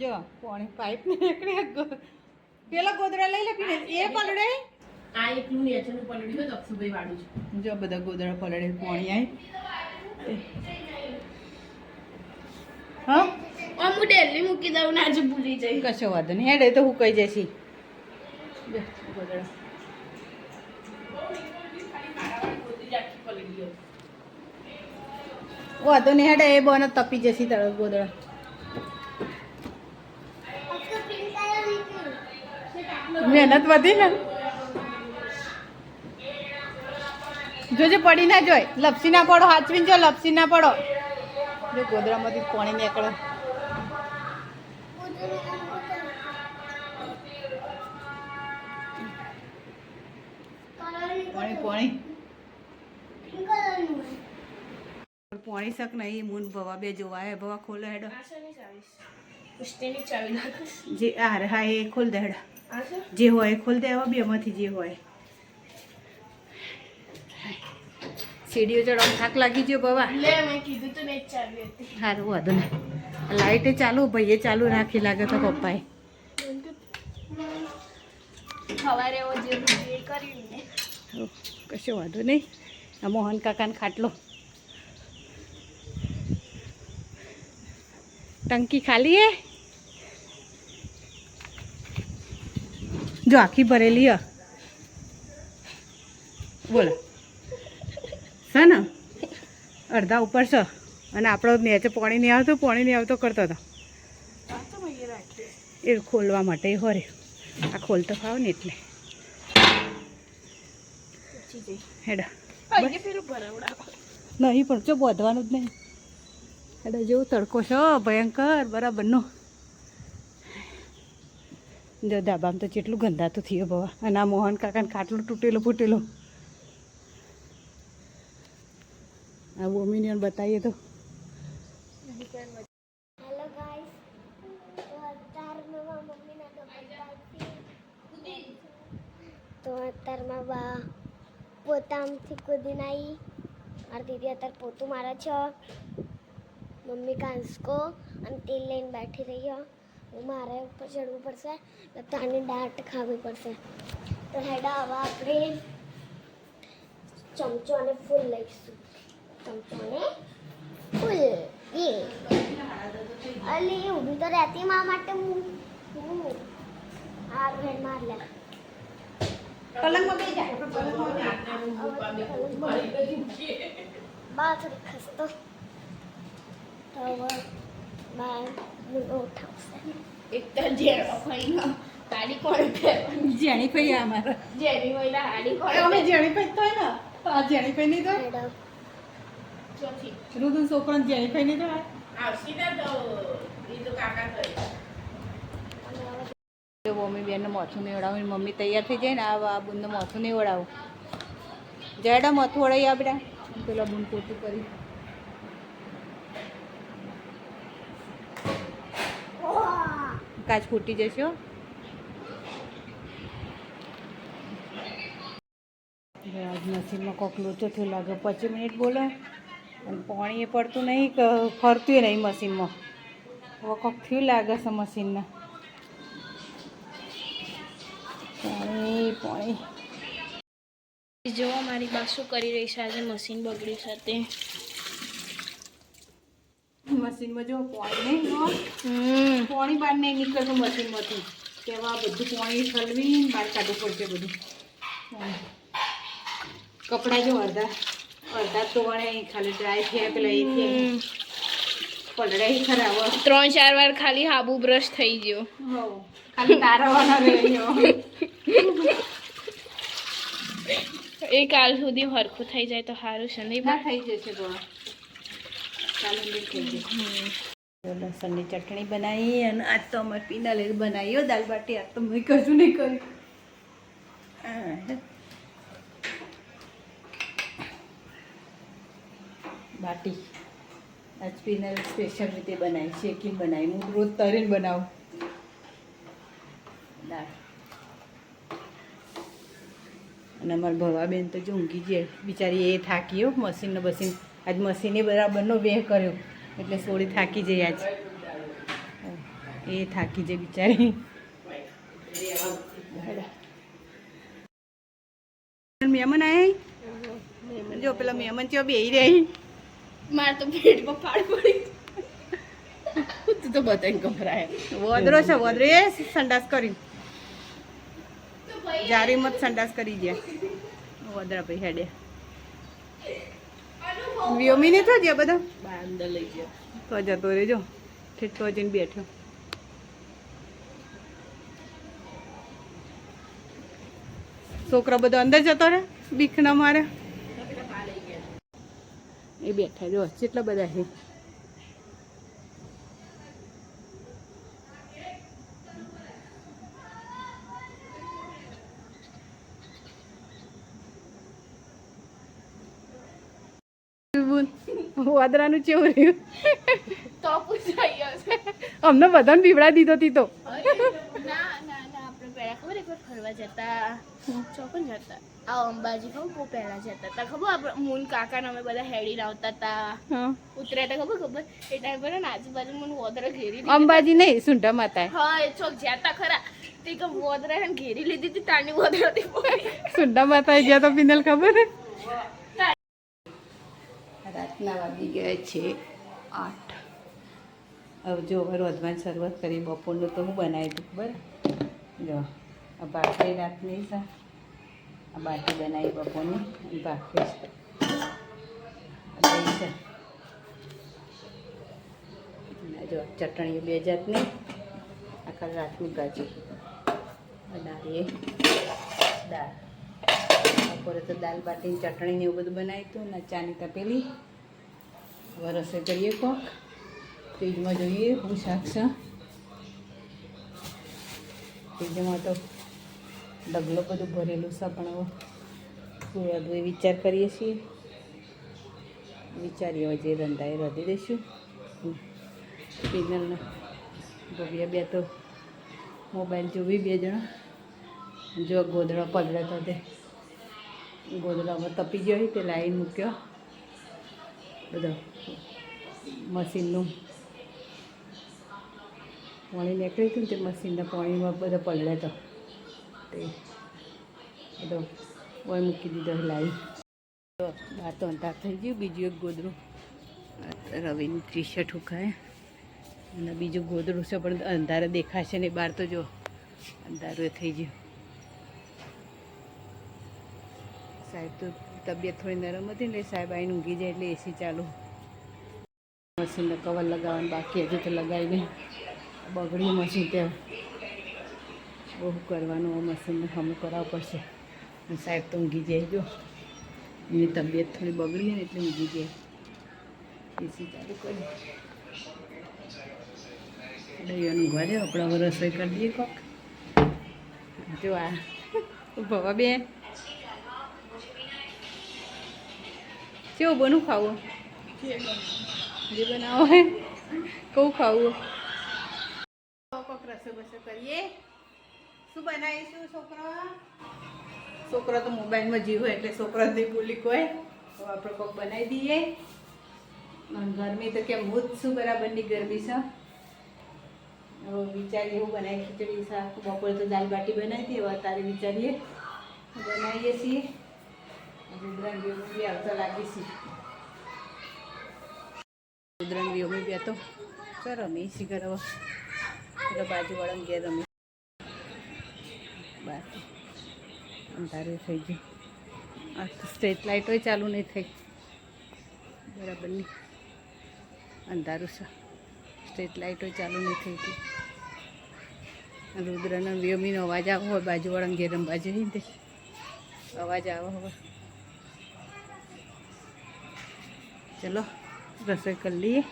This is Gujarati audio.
જો પાણી પાઇપ ને એકડે પેલા ગોદડા લઈ લે પીને. એ પલડે આ એકલું નેચરનું પલડ્યું હોય તો અક્ષુભાઈ વાળું છે. જો બધા ગોદરા પલડે પાણી આવી હા? હું ડેલી મૂકી દઉં ને આજે ભૂલી જઈ. કશો વાંધો નહીં. હેડે તો હું કહી જઈશ. વાંધો નહીં હેડે એ બોને તપી જશે તરત ગોદડા. મહેનત વધી ને. જોજે પડી ના જોય. લપસી ના પડો, હાચવીને જો લપસી ના પડો. જો ગોદડામાંથી પાણી નીકળે. પાણી પાણી. પાણી શક નહીં, મૂન ભવા બે જોવા હે ભવા ખોલો હેડો. જે રે હા એ ખોલ દે હેડો જે હોય એ ખોલ દે આવા બેમાંથી જે હોય. સીડીઓ ચડવા થાક લાગી ગયો હતી. સારું વાંધો નહીં. લાઇટે ચાલુ ભાઈએ ચાલુ રાખી લાગે તો પપ્પાએ. ને હો, કશો વાંધો નહીં. મોહન કાકાને ખાટલો. ટંકી ખાલી હે જો આખી ભરેલી હ બોલો છે ને અડધા ઉપર છે અને આપણો નેચે પાણી નહીં આવતું પાણી નહીં આવતો કરતો હતો તો. એ ખોલવા માટે હોરે આ ખોલતો ફાવ ને એટલે. હેડા. નહીં પણ જો બોધવાનું જ નહીં. એટલે જેવો તડકો છો ભયંકર બરાબરનો જો ધાબામાં તો જેટલું ગંધાતું થયું બાબા અને આ મોહન કાકાને ખાટલું તૂટેલું ફૂટેલું. આ ઓમિનિયન બતાવીએ તો. તો અત્યારમાં બા પોતામથી કૂદીને આવી મારા દીદી અત્યારે પોતું મારા છે. મમ્મી કાંસકો અને તેલ લઈને બેઠી રહી છે. હું મારે ઉપર ચડવું પડશે ને તાની દાટ ખાવી પડશે તો હેડા હવે આપણે ચમચો અને ફૂલ લઈશું ચમચો અને ફૂલ એ અલી ઊભી તો રહેતી મા માટે હું હું હાર ભેણ માર લે પલંગમાં બે જાય બા થોડી ખસતો તો by બા thousand. એક તો જેણો ભાઈનો ગાડી કોણ ફેરવાની જેણી ભાઈ આ મારા જેની હોય ને હાડી કોણે અમે જેણી ભાઈ તો ને આ જેણી ભાઈ નહીં તો ચોથી રુદન છોકરાને જેણી ભાઈ નહીં તો આવશી ને તો એ તો કાકા કરે મમ્મી બેનને મોથું નહીં મમ્મી તૈયાર થઈ જાય ને આ બુનને મોથું નહીં ઓળાવું જયડા મોથું ઓળાવી આપણે પેલા બુન પોતું કરી કાચ ફૂટી જશે આજ મશીનમાં કોક લોચો થયો લાગે. પચીસ મિનિટ બોલે. અને પાણી એ પડતું નહીં કે ફરતું નહીં મશીનમાં. હવે કોક થયું લાગે છે મશીનને. પાણી પાણી. જો મારી બા શું કરી રહી છે આજે મશીન બગડ્યું છે તે મશીનમાં જો પાણી નહીં પાણી બહાર નહીં નીકળતું મશીનમાંથી. તેમાં બધું પાણી ઠલવીને બહાર કાઢવું પડશે બધું. કપડા જો અડધા અડધા તો વણે ખાલી ડ્રાય થયા પેલા એ થયા પલળાઈ ખરાબ ત્રણ ચાર વાર ખાલી હાબુ બ્રશ થઈ ગયો. ખાલી તારવાના રહ્યો એ કાલ સુધી હરખું થઈ જાય તો સારું છે નહીં થઈ જશે જશે લસણની ચટણી બનાવી અને આજ તો અમારે પીના લઈને બનાવી હો, દાલ બાટી, આજ તો મેં કશું નહીં કર્યું. બાટી. આજ પીનલ સ્પેશિયલ રીતે બનાવી શેકીને બનાવી? હું રોજ તરીને બનાવું. દાળ. અને અમારા ભવાબેન તો જો ઊંઘી જાય બિચારી એ થાકી હો મશીનનો બસીન આજ મશીને બરાબરનો વેહ કર્યો. એટલે સોળી થાકી જઈ આજ. એ થાકી જાય બિચારી. મહેમાન આયા જો પેલા મહેમાન ચો બેહી રહી મારે તો પેટમાં ફાડ પડી. તું તો બધાને ગભરાય. વોદરો છે વોદરો. એ સંડાસ કરી. જારી મત સંડાસ કરી ગયા વોદરા ભાઈ હેડે. વ્યોમી ને તો જ્યાં બધા? અંદર લઈ ગયા. તો જતો રહેજો ઠેઠો જઈને બેઠો. છોકરો બધો અંદર જતો રહે બીખના મારે? એ બેઠા જો જેટલા બધા છે? વાદરાનું ચેવું રહ્યું? અમને બધાને પીવડા દીધો તી તો. ના ના ના આપણે પહેલા ખબર ફરવા જતા. ચોકન જતા. આ અંબાજી ખબર બહુ પહેલા જતા હતા ખબર આપણે મૂન કાકા અમે બધા હેડી લાવતા હતા. ઉતર્યા હતા ખબર ખબર? એ ટાઈમ પર ને આજુબાજુ મને વોદરા ઘેરી અંબાજી નહીં સુંઢા માતા હા એ ચોક જ્યાં ખરા તે કે વોદરા ઘેરી લીધી હતી તાની વોદરા સુંઢા માતા જ્યાં તો પિનલ ખબર? રાતના વાગી ગયા છે આઠ. હવે જો, હવે રોધવાની શરૂઆત કરી બપોરનું તો હું બનાવી દઉં, બરાબર? જો, આ ભાખરી રાતની છે. આ બાટી બનાવી બપોરની બાકી છે. જો, ચટણીઓ બે જાતની, આખા રાતની ભાજી બનાવીએ. દાળ. બપોરે તો દાલ બાટીની ચટણીને એવું બધું બનાવ્યું હતું, ને ચાની તપેલી. હવે રસોઈ કરીએ કોક. ફ્રીજમાં જોઈએ હું શાક છે. ફ્રીજમાં તો ડગલો બધું ભરેલું છે, પણ હવે વિચાર કરીએ છીએ. વિચારીએ હવે જે રંધાએ રધી દઈશું પિનલને ભવ્યા બે તો મોબાઈલ જોવી બે જણા. જો ગોદડો પલળે તો તે ગોદડામાં તપી ગયો હોય તે લાઈન મૂક્યો. બધો મશીનનું. પાણી નીકળ્યું હતું ને તે મશીનના પાણીમાં બધા પલળ્યા તો તે બધો ઓય મૂકી દીધો લાવી બાર તો અંધાર થઈ ગયું, બીજું એક ગોદરું. રવિની ટી શર્ટ ઉખાય. અને બીજું ગોદરું છે, પણ અંધારે દેખાશે ને બહાર તો જો. અંધારું થઈ ગયું. સાહેબ તો તબિયત થોડી નરમ હતી એટલે સાહેબ આવીને ઊંઘી જાય એટલે એસી ચાલુ. મશીનને કવર લગાવવાનું બાકી હજુ તો લગાવી નહીં બગડ્યું મશીન ત્યાં બહુ કરવાનું મશીનને હમું કરાવવું પડશે. સાહેબ તો ઊંઘી જાય જો. એની તબિયત થોડી બગડી ને એટલે ઊંઘી જાય. એસી ચાલુ કરી. દહીંનું ઘરે આપણા રસોઈ કરી દઈએ કોક. જો આ. ભવા બેન. કેવું બનું ખાવું? જે બનાવો હે કવું ખાવું? રસોઈ બસો કરીએ શું બનાવીશું, છોકરા? છોકરો તો મોબાઈલમાં જીવો એટલે છોકરા બોલી કોઈ. તો આપણે કોક બનાવી દઈએ. ગરમી તો કેમ હું જ છું બરાબરની ગરમી છે. વિચારીએ એવું બનાવી ખીચડી શાક, બપોરે તો દાલ બાટી બનાવી હવે અત્યારે વિચારીએ. બનાવીએ છીએ. વિયોમી બી આવતા લાગી છે વિયોમી બી તો સર રમી શી ઘર બાજુવાળાને ઘેર રમી બાર અંધારું થઈ ગયું આ તો. સ્ટ્રીટ લાઇટોય ચાલુ નહીં થઈ બરાબર નહીં અંધારું છે સ્ટ્રીટ લાઇટો ચાલુ નહીં થઈ ગઈ રુદ્રના વ્યોમીનો અવાજ આવો હોય બાજુવાળાને ઘેરમ જઈએ અવાજ આવો હવે. ચલો રસોઈ કરી લઈએ